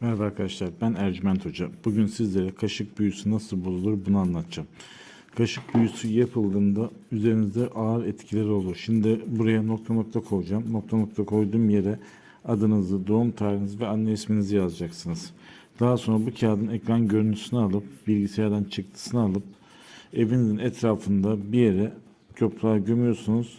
Merhaba arkadaşlar ben Ercüment Hoca. Bugün sizlere kaşık büyüsü nasıl bozulur bunu anlatacağım. Kaşık büyüsü yapıldığında üzerinizde ağır etkileri olur. Şimdi buraya nokta nokta koyacağım. Nokta nokta koyduğum yere adınızı, doğum tarihinizi ve anne isminizi yazacaksınız. Daha sonra bu kağıdın ekran görüntüsünü alıp bilgisayardan çıktısını alıp evinizin etrafında bir yere toprağa gömüyorsunuz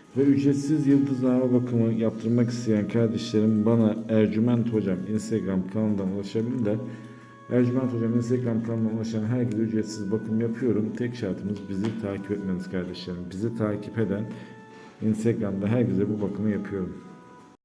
Ve ücretsiz yıldızlama bakımı yaptırmak isteyen kardeşlerim bana Ercüment Hocam Instagram kanalından ulaşabilirler. Ercüment Hocam Instagram kanalına ulaşan herkese ücretsiz bakım yapıyorum. Tek şartımız bizi takip etmeniz kardeşlerim. Bizi takip eden Instagram'da herkese bu bakımı yapıyorum.